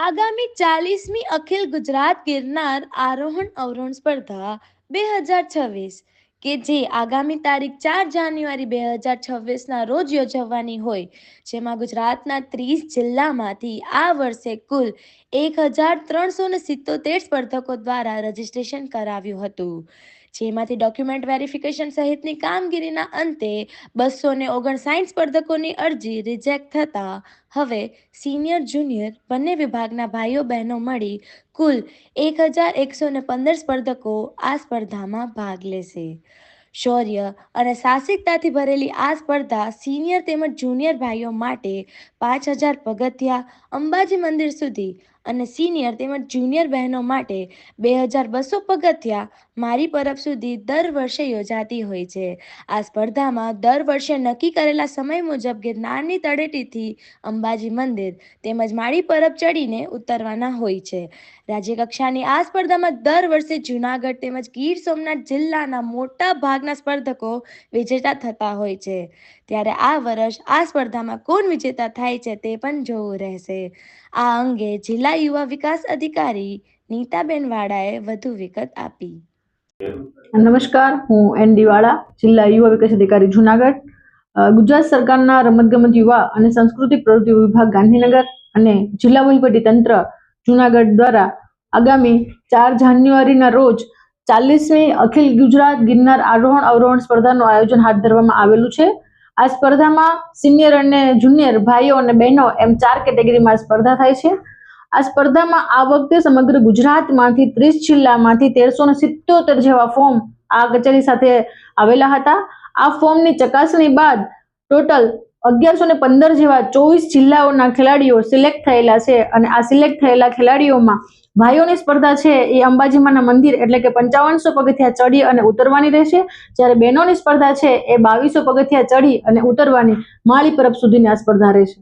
આગામી ચાલીસમી અખિલ ગુજરાત ગિરનાર આરોહણ અવરોહણ સ્પર્ધા બે હજાર છવ્વીસ, કે જે આગામી તારીખ ચાર જાન્યુઆરી બે હજાર છવ્વીસના રોજ યોજવાની હોય, જેમાં ગુજરાતના ત્રીસ જિલ્લામાંથી આ વર્ષે કુલ એક હજાર ત્રણસો ને સિત્તોતેર સ્પર્ધકો દ્વારા રજીસ્ટ્રેશન કરાવ્યું હતું. જેમાંથી ડોક્યુમેન્ટ વેરિફિકેશન સહિતની કામગીરીના અંતે બસો ને ઓગણસાઠ સ્પર્ધકોની અરજી રિજેક્ટ થતાં હવે સિનિયર જુનિયર બંને વિભાગના ભાઈઓ, બહેનો મળી કુલ એક હજાર એકસો ને પંદર સ્પર્ધકો આ સ્પર્ધામાં ભાગ લેશે. શૌર્ય અને સાહસિકતાથી ભરેલી આ સ્પર્ધા સિનિયર તેમજ જુનિયર ભાઈઓ માટે પાંચ હજાર પગથિયા અંબાજી મંદિર સુધી અને સિનિયર તેમજ જુનિયર બહેનો માટે બે હજાર બસો પગથિયા મારી પરબ સુધી દર વર્ષે યોજાતી હોય છે. આ સ્પર્ધામાં દર વર્ષે નક્કી કરેલા સમય મુજબ ગિરનારની તળેટીથી અંબાજી મંદિર તેમજ માળી પરબ ચડીને ઉતરવાના હોય છે. રાજ્યકક્ષાની આ સ્પર્ધામાં દર વર્ષે જૂનાગઢ તેમજ ગીર સોમનાથ જિલ્લાના મોટા ભાગના સ્પર્ધકો વિજેતા થતા હોય છે. ત્યારે આ વર્ષ આ સ્પર્ધામાં કોણ વિજેતા થાય છે તે પણ જોવું રહેશે. આ અંગે જિલ્લા યુવા વિકાસ અધિકારી નીતાબેન વાડાએ વધુ વિગત આપી. નમસ્કાર, હું એન દિવાળા જિલ્લા યુવા વિકાસ અધિકારી, જુનાગઢ. ગુજરાત સરકારના રમતગમત યુવા અને સાંસ્કૃતિક પ્રવૃત્તિ વિભાગ ગાંધીનગર અને જિલ્લા વહીવટી જુનાગઢ દ્વારા આગામી ચાર જાન્યુઆરીના રોજ ચાલીસમી અખિલ ગુજરાત ગિરનાર આરોહણ અવરોહણ સ્પર્ધાનું આયોજન હાથ ધરવામાં આવેલું છે. આ સ્પર્ધામાં સિનિયર અને જુનિયર ભાઈઓ અને બહેનો એમ ચાર કેટેગરીમાં સ્પર્ધા થાય છે. આ સ્પર્ધામાં આ વખતે સમગ્ર ગુજરાતમાંથી ત્રીસ જિલ્લામાંથી તેરસો સિત્તોતેર જેવા ફોર્મ આ કચેરી સાથે આવેલા હતા. આ ફોર્મની ચકાસણી બાદ ટોટલ અગિયારસો ને પંદર જેવા ચોવીસ જિલ્લાઓના ખેલાડીઓ સિલેક્ટ થયેલા છે અને આ સિલેક્ટ થયેલા ખેલાડીઓમાં ભાઈઓની સ્પર્ધા છે એ અંબાજીમાના મંદિર એટલે કે પંચાવનસો પગથિયા ચડી અને ઉતરવાની રહેશે. જ્યારે બહેનોની સ્પર્ધા છે એ બાવીસો પગથિયા ચડી અને ઉતરવાની માળી પરબ સુધીની આ સ્પર્ધા રહેશે.